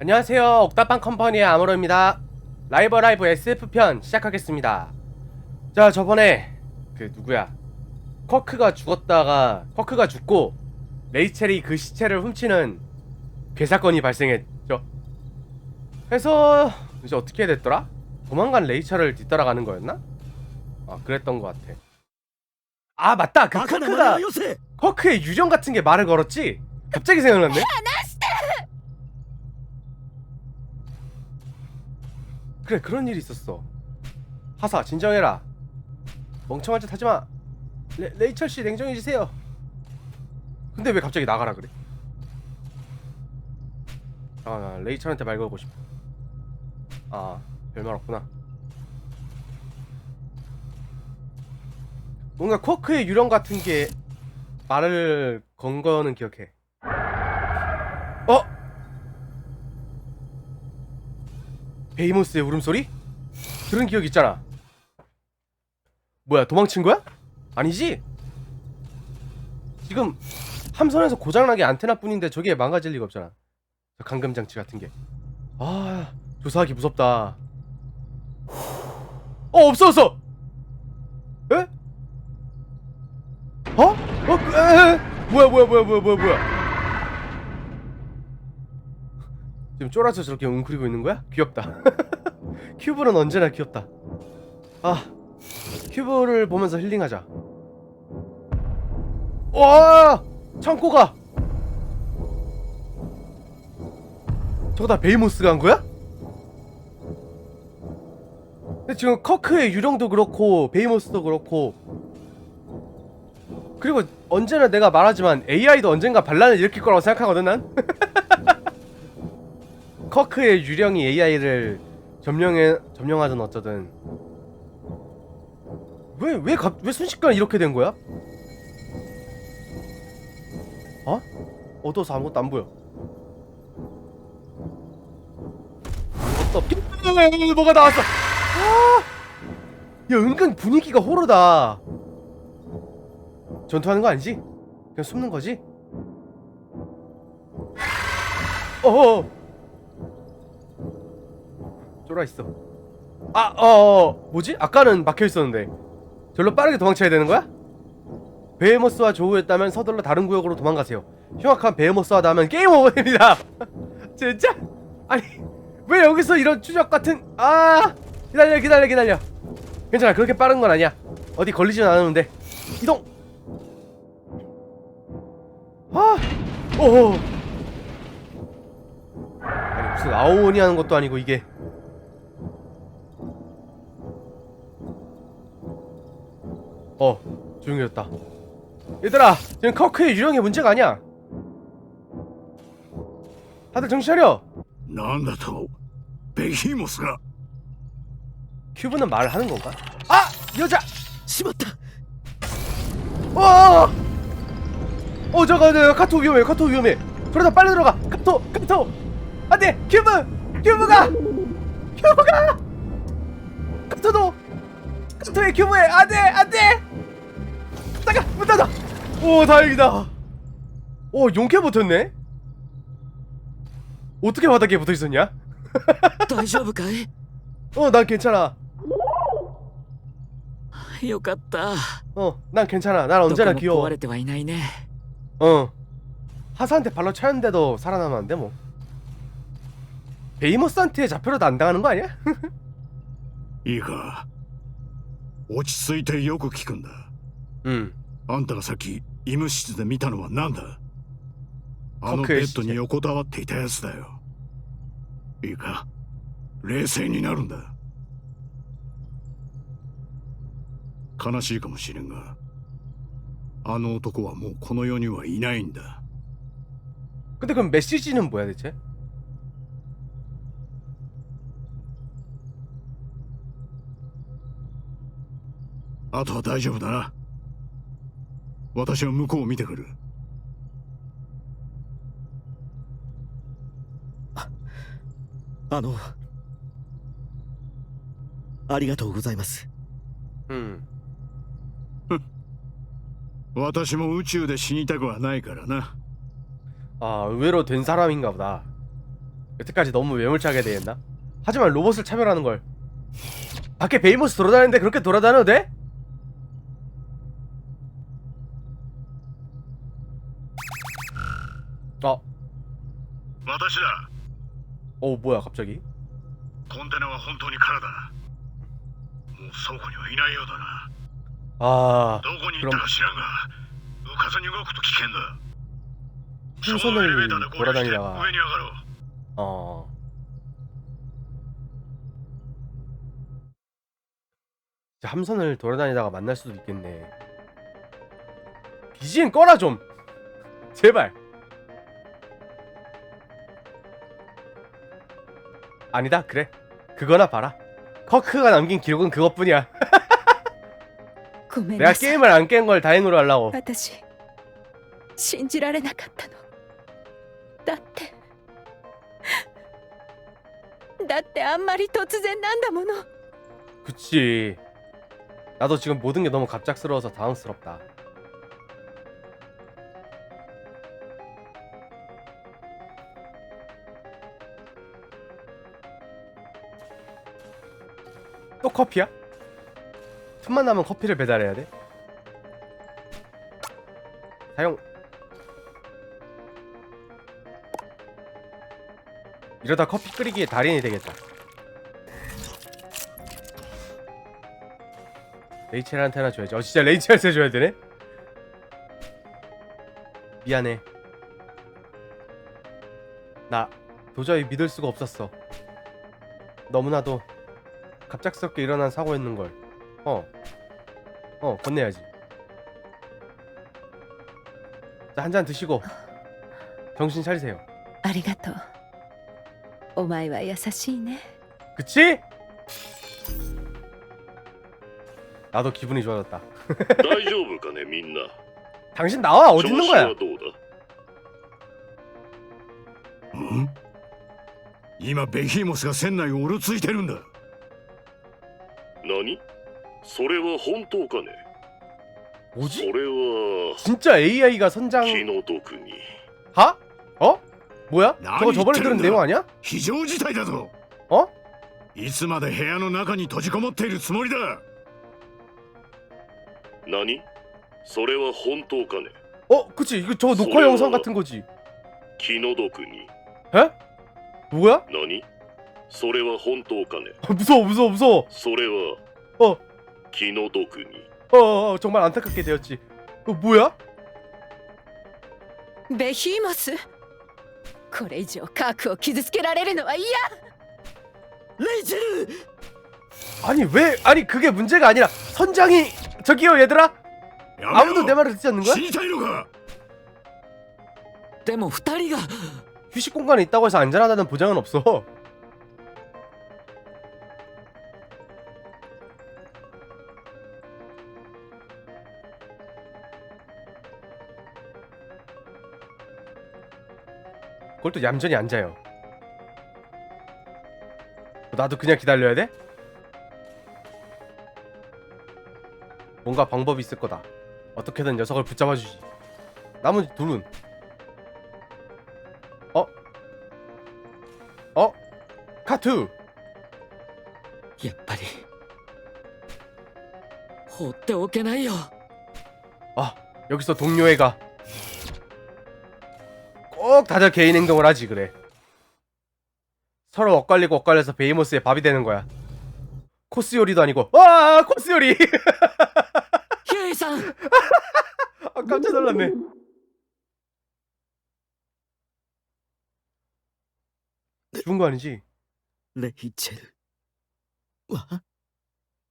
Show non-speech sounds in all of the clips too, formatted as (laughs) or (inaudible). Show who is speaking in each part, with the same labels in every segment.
Speaker 1: 안녕하세요. 옥탑방 컴퍼니의 아무로입니다. 라이버 라이브 SF편 시작하겠습니다. 자 저번에 그 누구야? 커크가 죽었다가 커크가 죽고 레이첼이 그 시체를 훔치는 괴사건이 발생했죠. 그래서 이제 어떻게 됐더라? 도망간 레이첼을 뒤따라가는 거였나? 아 그랬던 것 같아. 아 맞다! 그 커크가 커크의 유령 같은 게 말을 걸었지? 갑자기 생각났네. 아, 그래 그런 일이 있었어 하사 진정해라 멍청한 짓 하지마 레, 레이첼씨 냉정해지세요 근데 왜 갑자기 나가라 그래? 아나 레이첼한테 말 걸고 싶어 아 별말 없구나 뭔가 쿼크의 유령 같은 게 말을 건 거는 기억해. 어? 베이모스의 울음소리? 들은 기억 있잖아. 뭐야, 도망친 거야? 아니지? 지금 함선에서 고장나게 안테나뿐인데 저게 망가질 리가 없잖아. 저 감금 장치 같은 게. 아, 조사하기 무섭다. 어, 없어졌어! 에? 어? 어? 그, 에, 에, 뭐야 뭐야 뭐야 뭐야 뭐야 뭐야 지금 쫄아서 저렇게 웅크리고 있는 거야? 귀엽다 (laughs) 큐브는 언제나 귀엽다 아 큐브를 보면서 힐링하자 와 창고가 저거 다 베이모스가 한 거야? 근데 지금 커크의 유령도 그렇고 베이모스도 그렇고 그리고 언제나 내가 말하지만 AI도 언젠가 반란을 일으킬 거라고 생각하거든 난. (laughs) 커크의 유령이 AI를 점령해 점령하든 어쩌든 왜 왜 왜 순식간에 이렇게 된 거야? 어? 어두워서 아무것도 안 보여. 아무것도 없긴 뭐가 나왔어. 아! 야 은근 분위기가 호르다. 전투하는 거 아니지? 그냥 숨는 거지? 어어 쫄아 있어. 아 어 어 뭐지? 아까는 막혀 있었는데. 절로 빠르게 도망쳐야 되는 거야? 베헤모스와 조우했다면 서둘러 다른 구역으로 도망가세요. 흉악한 베헤모스와 나면 게임 오버됩니다. (laughs) 진짜? 아니 왜 여기서 이런 추적 같은 아! 기다려 기다려 기다려. 괜찮아 그렇게 빠른 건 아니야. 어디 걸리진 않았는데. 이동! 아, 오. 아니 무슨 아오니 하는 것도 아니고 이게. 어, 조용해졌다. 얘들아, 지금 커크의 유령의 문제가 아니야. 다들 정신 차려.
Speaker 2: なんだとベヒモスが
Speaker 1: 큐브는 말을 하는 건가? 아, 여자.
Speaker 2: しまった
Speaker 1: 어! 어 저거 저 카토 위험해 카토 위험해 그러다 빨리 들어가 카토 카토 안돼 큐브 큐브가 큐브가 카토도 카토의 큐브에 안돼 안돼 잠깐 문 닫아 오 다행이다 오 용케 붙었네 어떻게 바닥에 붙어 있었냐 (laughs)
Speaker 3: 大丈夫かい
Speaker 1: 어 난 괜찮아
Speaker 3: よかった。
Speaker 1: 어 난 괜찮아 난
Speaker 3: どこ
Speaker 1: 언제나
Speaker 3: も
Speaker 1: 귀여워
Speaker 3: 壊れてはいないね。
Speaker 1: 어 하사한테 발로 차였는데도 살아나면 안 돼 뭐. 베이모스한테 잡혀도 안 당하는 거 아니야? (laughs)
Speaker 2: いいか落ち着いてよく聞くんだ
Speaker 1: 응.
Speaker 2: あんたがさっき医務室で見たのは何だあの
Speaker 1: コクエシ
Speaker 2: ベッドに横たわっていたやつだよいいか冷静になるんだ悲しいかもしれんがあの男はもうこの世にはいないんだ
Speaker 1: 근데 그럼 메시지는 뭐야 대체?
Speaker 2: あとは大丈夫だな 私は向こうを見てくる
Speaker 4: あのありがとうございます
Speaker 1: 응.
Speaker 2: 私も宇宙で死にたくはないからな
Speaker 1: 아 의외로 된 사람인가 보다. 여태까지 너무 매몰차게 대했나? 하지만 로봇을 차별하는 걸 밖에 베이모스 돌아다니는데 그렇게 돌아다녀도 돼? 어,
Speaker 2: 私だ
Speaker 1: 어 뭐야 갑자기?
Speaker 2: コンテナは本当に空だもう倉庫にはいないようだな
Speaker 1: 아
Speaker 2: どこに行ったか知らんが浮かずに動くと危険だ
Speaker 1: 풍선을
Speaker 2: エレベーターで合流して上に
Speaker 1: 돌아다니다가
Speaker 2: 上がろう
Speaker 1: 어. 진짜 함선을 돌아다니다가 만날 수도 있겠네. BGM 꺼라 좀. 제발. 아니다. 그래. 그거나 봐라. 커크가 남긴 기록은 그것뿐이야. (laughs)
Speaker 5: ごめん
Speaker 1: 내가
Speaker 5: なさい
Speaker 1: 게임을 안 깬 걸 다행으로 하려고.
Speaker 5: 私信じられなかったのだってだってあんまり突然なんだもの
Speaker 1: 그치. 나도 지금 모든 게 너무 갑작스러워서 당황스럽다. 커피야? 틈만 나면 커피를 배달해야 돼? 사용. 이러다 커피 끓이기에 달인이 되겠다. 레이첼한테나 줘야지. 어 진짜 레이첼한테 줘야 되네. 미안해. 나 도저히 믿을 수가 없었어. 너무나도 갑작스럽게 일어난 사고였는 걸. 어. 어 건네야지. 자 한 잔 드시고 정신 차리세요.
Speaker 5: ありがとうお前は優しいね
Speaker 1: 그치? 나도 기분이 좋아졌다. (laughs)
Speaker 6: 大丈夫かねみんな
Speaker 1: 당신 나와 어디
Speaker 6: 調
Speaker 1: 있는
Speaker 6: 子
Speaker 1: 거야?
Speaker 6: はどうだ
Speaker 2: ん今ベヒーモスが船内をうろついてるんだ
Speaker 6: 何それは本当かねそ
Speaker 1: 뭐지?
Speaker 6: れは
Speaker 1: 진짜 AI가 선장
Speaker 6: 気の毒に
Speaker 1: 하? 어? 뭐야?
Speaker 2: 나이
Speaker 1: 저거 저번에 들은
Speaker 2: 있잖아.
Speaker 1: 내용 아니야?
Speaker 2: 非常事態だぞ
Speaker 1: 어?
Speaker 2: いつまで部屋の中に閉じこもっているつもりだ
Speaker 6: 何それは本当かね
Speaker 1: 어, 그치. 이거 저 녹화
Speaker 6: 소리야.
Speaker 1: 영상 같은 거지.
Speaker 6: 気の毒に
Speaker 1: 에? 뭐야?
Speaker 6: 何 それは本当かね
Speaker 1: 어, 무서워, 무서워, 무서워.
Speaker 6: それは
Speaker 1: 어,
Speaker 6: 気の毒に
Speaker 1: 어, 어, 어, 정말 안타깝게 되었지. 어, 뭐야?
Speaker 5: ベヒーモスこれ以上カークを傷つけられるのは嫌
Speaker 4: レイチェル
Speaker 1: 아니 왜? 아니 그게 문제가 아니라 선장이 저기요 얘들아.
Speaker 2: やめろ
Speaker 1: 아무도 내 말을 듣지 않는 거야?
Speaker 2: 死にたいのか
Speaker 3: でも二人が
Speaker 1: 휴식 공간에 있다고 해서 안전하다는 보장은 없어. 그걸 또 얌전히 앉아요. 나도 그냥 기다려야 돼? 뭔가 방법이 있을 거다. 어떻게든 녀석을 붙잡아 주지. 나머지 둘은 어? 어? 카투!
Speaker 3: やっぱり放っておけないよ
Speaker 1: 아, 여기서 동료애가 꼭 다들 개인 행동을 하지 그래. 서로 엇갈리고 엇갈려서 베이모스의 밥이 되는 거야. 코스 요리도 아니고 와 코스 요리!
Speaker 3: ヒ(laughs) ューイさん
Speaker 1: 아 깜짝 놀랐네. 죽은 거 아니지?
Speaker 4: レイチェルは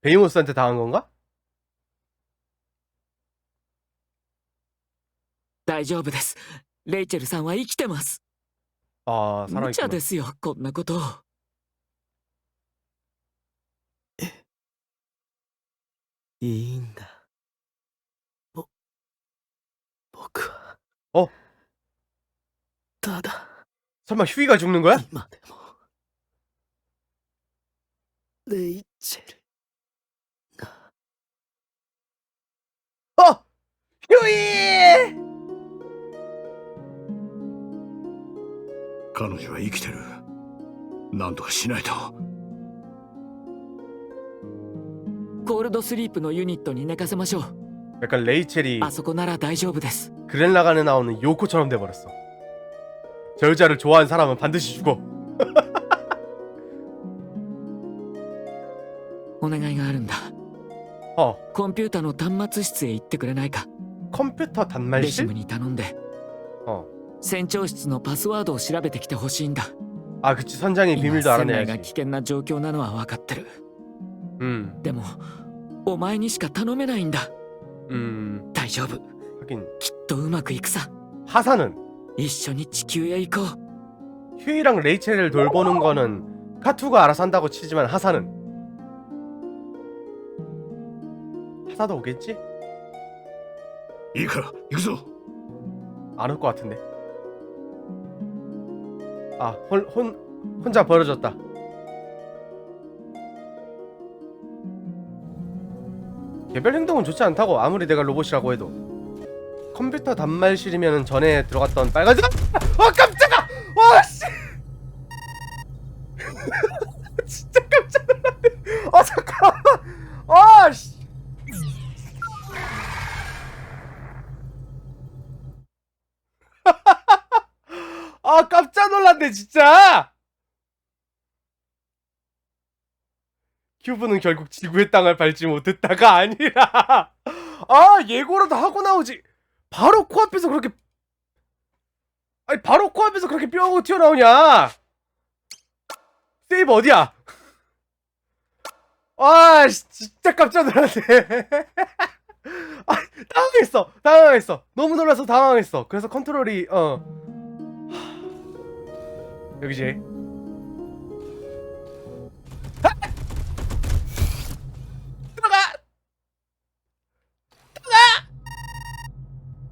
Speaker 1: 베이모스한테 당한 건가?
Speaker 3: 大丈夫です レイチェルさんは生きてます
Speaker 1: 아
Speaker 3: 無茶
Speaker 1: 살아있구나.
Speaker 3: ですよこんなこと
Speaker 4: いいんだぼ僕は
Speaker 1: お
Speaker 4: ただ
Speaker 1: 설마 휴이가 죽는 거야?
Speaker 4: 今でもレイチェル
Speaker 1: 어! 휴이!
Speaker 2: 彼女は生きてる なんとかしないと
Speaker 3: コールドスリープのユニットに寝かせましょう
Speaker 1: 약간 레이첼이
Speaker 3: あそこなら大丈夫です
Speaker 1: 그랜라간에 나오는 요코처럼 돼버렸어. 저 여자를 좋아하는 사람은 반드시 죽어.
Speaker 3: お(laughs) 願いがあるんだ
Speaker 1: 어,
Speaker 3: コンピュータの端末室へ行ってくれないか
Speaker 1: 컴퓨터
Speaker 3: レシ
Speaker 1: 단말실?
Speaker 3: ムに頼んで
Speaker 1: 어.
Speaker 3: 船長室のパスワードを調べてきてほしいんだ
Speaker 1: 아, 그치. 선장의
Speaker 3: 今
Speaker 1: 비밀도
Speaker 3: 船内が危
Speaker 1: 알아내야지.
Speaker 3: 険な状況なのは分かってる
Speaker 1: 음,
Speaker 3: でもお前にしか頼めないんだ
Speaker 1: 음,
Speaker 3: 大丈夫
Speaker 1: 하긴.
Speaker 3: きっとうまくいくさ
Speaker 1: 하사는
Speaker 3: 一緒に地球へ行こう
Speaker 1: 휴이랑 레이첼을 돌보는 거는 카투가 알아서 한다고 치지만 하사는 하사도 오겠지?
Speaker 2: いいか行くぞ
Speaker 1: 안 올 것 같은데. 아, 혼, 혼, 혼자 버려졌다. 개별 행동은 좋지 않다고 아무리 내가 로봇이라고 해도. 컴퓨터 단말실이면 전에 들어갔던 빨간색 아 깜짝아! 와씨 놀랐네 진짜! 큐브는 결국 지구의 땅을 밟지 못했다가 아니라. 아 예고라도 하고 나오지. 바로 코앞에서 그렇게 아니 바로 코앞에서 그렇게 뼈하고 튀어나오냐? 세이브 어디야? 아 씨, 진짜 깜짝 놀랐네. (laughs) 아 당황했어. 당황했어. 너무 놀라서 당황했어. 그래서 컨트롤이 어 여기지 아! 들어가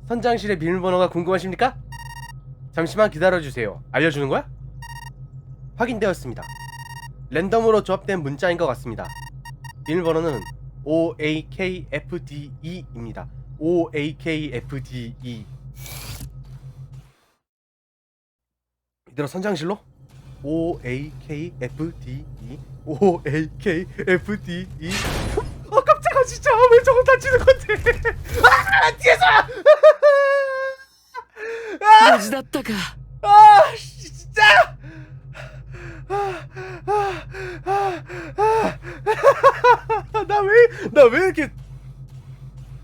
Speaker 1: 선장실의 비밀번호가 궁금하십니까? 잠시만 기다려주세요. 알려주는 거야? 확인되었습니다. 랜덤으로 조합된 문자인 것 같습니다. 비밀번호는 OAKFDE입니다. OAKFDE. 이대로 선장실로? OAKFDE. OAKFDE. 아 깜짝아 진짜 왜 저거 다치는 건데? 아 뒤에서! 아!
Speaker 3: 無事だったか
Speaker 1: 아, 씨, 진짜! 나 왜, 나 왜 이렇게,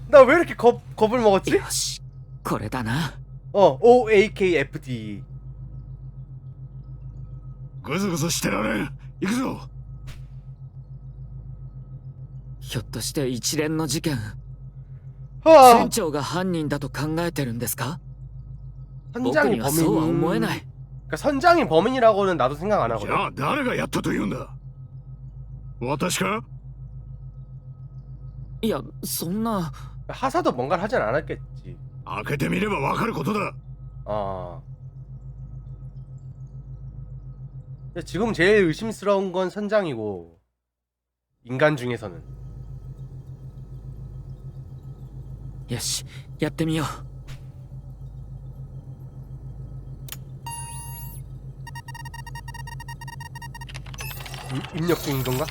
Speaker 1: 나 왜 이렇게 겁, 겁을 먹었지?
Speaker 3: よしこれだな
Speaker 1: 어, OAKFD.
Speaker 2: ぐずぐずしてられん行くぞ
Speaker 3: ひょっとして一連の事件
Speaker 1: 아,
Speaker 3: 船長が犯人だと考えてるんですか僕
Speaker 1: 선장이
Speaker 3: にはそうは思えな
Speaker 1: 범인.
Speaker 3: い
Speaker 1: 그러니까 선장이 범인이라고는 나도 생각 안
Speaker 2: じ
Speaker 1: 하거든.
Speaker 2: ゃあ誰がやったと言うんだ私か
Speaker 3: いやそんな
Speaker 1: 하사도 뭔가를 하진 않았겠지.
Speaker 2: 開けてみればわかることだ
Speaker 1: 어. 지금 제일 의심스러운 건 선장이고 인간 중에서는
Speaker 3: よしやってみよう
Speaker 1: 임- 입력 중인 건가?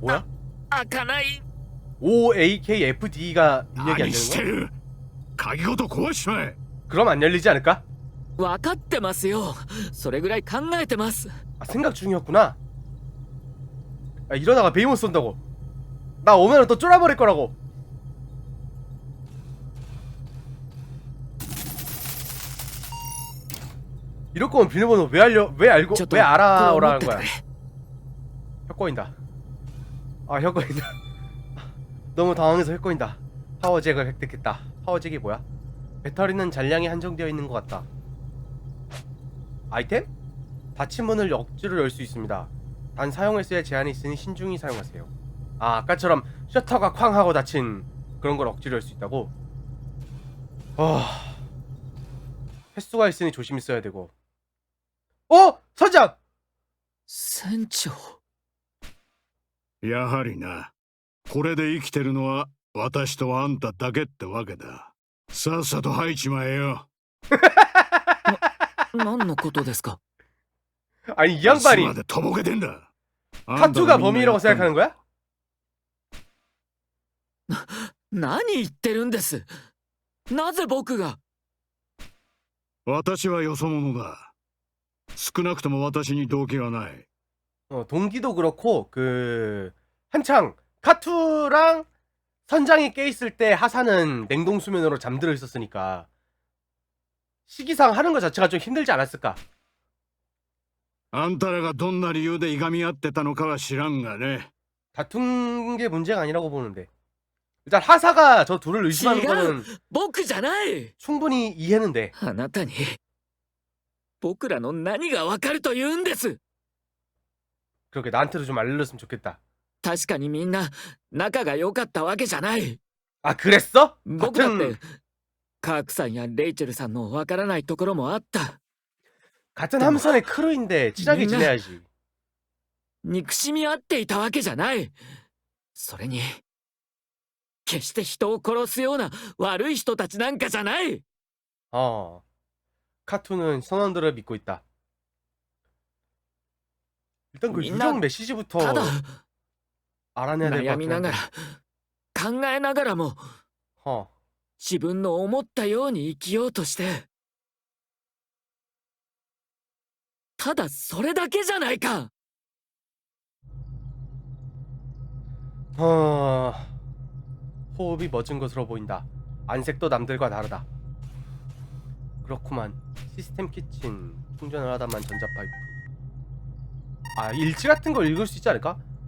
Speaker 1: 뭐야?
Speaker 3: 開かない
Speaker 1: OAKFD가 입력이 안
Speaker 2: 何して
Speaker 1: 되는 거야?
Speaker 2: る鍵ごと壊しちまえ
Speaker 1: 그럼 안 열리지 않을까?
Speaker 3: 分かってますよそれぐらい考えてます
Speaker 1: 아, 생각 중이었구나. 아, 이러다가 베이몬 쏜다고. 나 오면은 또 쫄아버릴 거라고. 이럴 거면 비밀번호 왜 알려 왜 알고
Speaker 3: ちょっと
Speaker 1: 왜
Speaker 3: これ持
Speaker 1: 알아오라는
Speaker 3: っててく
Speaker 1: 거야?
Speaker 3: れ
Speaker 1: 혀 꼬인다. 아, 혀 꼬인다. (laughs) 너무 당황해서 혀 꼬인다. 파워잭을 획득했다. 파워잭이 뭐야? 배터리는 잔량이 한정되어 있는 것 같다. 아이템? 닫힌 문을 억지로 열 수 있습니다. 단 사용횟수에 제한이 있으니 신중히 사용하세요. 아, 아까처럼 셔터가 쾅 하고 닫힌 그런 걸 억지로 열 수 있다고? 어... 횟수가 있으니 조심히 써야 되고. 어? 선장!
Speaker 3: 船長
Speaker 2: やはりなこれで生きてるのは私とあんただけってわけだ さっさと吐いちまえよ (laughs)
Speaker 3: 何のことですか
Speaker 1: 아니 이
Speaker 2: いつ
Speaker 1: 양반이
Speaker 2: までとぼけてんだ
Speaker 1: 타투가 범인이라고 생각하는 거야?
Speaker 3: 何言ってるんですなぜ僕が
Speaker 2: 私はよそ者だ少なくとも私に動機はない
Speaker 1: 어, 동기도 그렇고 그 한창 카투랑 선장이 깨 있을 때 하사는 냉동 수면으로 잠들어 있었으니까 시기상 하는 것 자체가 좀 힘들지 않았을까?
Speaker 2: あんたらがどんな理由でいがみ合ってたのかは知らんがね
Speaker 1: 다툰 게 문제가 아니라고 보는데 일단 하사가 저 둘을 의심하는
Speaker 3: 違う
Speaker 1: 거는
Speaker 3: 僕じゃない
Speaker 1: 충분히 이해는 돼.
Speaker 3: あなたに僕らの何がわかると言うんです
Speaker 1: 그렇게 나한테도 좀 알려줬으면 좋겠다.
Speaker 3: 確かにみんな仲が良かったわけじゃない
Speaker 1: 아 그랬어?
Speaker 3: 僕だっ
Speaker 1: 같은
Speaker 3: てカークさんやレイチェルさんのわからないところもあった
Speaker 1: 같은 함선의 크루인데 친하게
Speaker 3: 민나.
Speaker 1: 지내야지.
Speaker 3: 憎しみ合っていたわけじゃないそれに決して人を殺すような悪い人たちなんかじゃない
Speaker 1: 어. 카투는 선원들을 믿고 있다. 일단 그
Speaker 3: 민나.
Speaker 1: 유령 메시지부터
Speaker 3: ただ
Speaker 1: 알아내야 될 것
Speaker 3: 悩み
Speaker 1: 같긴
Speaker 3: なが
Speaker 1: 한데.
Speaker 3: ら考えながらも
Speaker 1: 어.
Speaker 3: 自分の思ったように生きようとしてただそれだけじゃないか
Speaker 1: 어... 호흡이 멎은 것으로 보인다. 안색도 남들과 다르다. 그렇구만. 시스템 키친 충전을 하다만 전자 파이프. 아 일지 같은 걸 읽을 수 있지 않을까?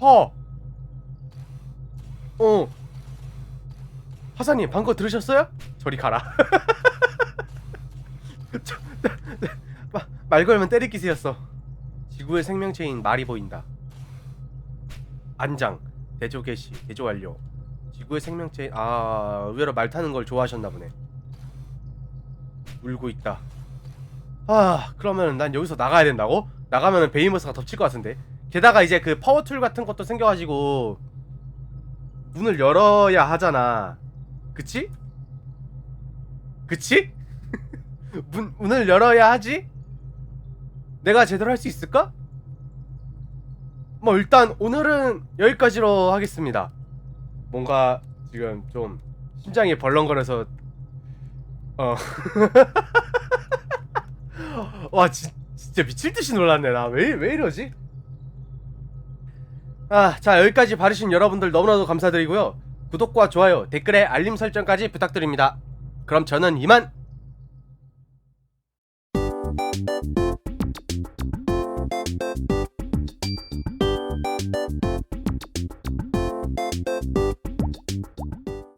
Speaker 1: 허. 어. 하사님 방금 들으셨어요? 저리 가라. (laughs) 저, 마- 말 걸면 때릴 기세였어. 지구의 생명체인 말이 보인다. 안장 대조 개시 대조 완료. 지구의 생명체인 아 의외로 말 타는 걸 좋아하셨나 보네. 울고 있다. 아 그러면 난 여기서 나가야 된다고? 나가면은 베이머스가 덮칠 것 같은데 게다가 이제 그 파워툴 같은 것도 생겨가지고 문을 열어야 하잖아 그치? 그치? (laughs) 문, 문을 열어야 하지? 내가 제대로 할 수 있을까? 뭐 일단 오늘은 여기까지로 하겠습니다 뭔가 지금 좀 심장이 벌렁거려서 어 (laughs) 와 진, 진짜 미칠 듯이 놀랐네 나 왜 왜 이러지? 아 자 여기까지 봐주신 여러분들 너무나도 감사드리고요. 구독과 좋아요 댓글에 알림 설정까지 부탁드립니다. 그럼 저는 이만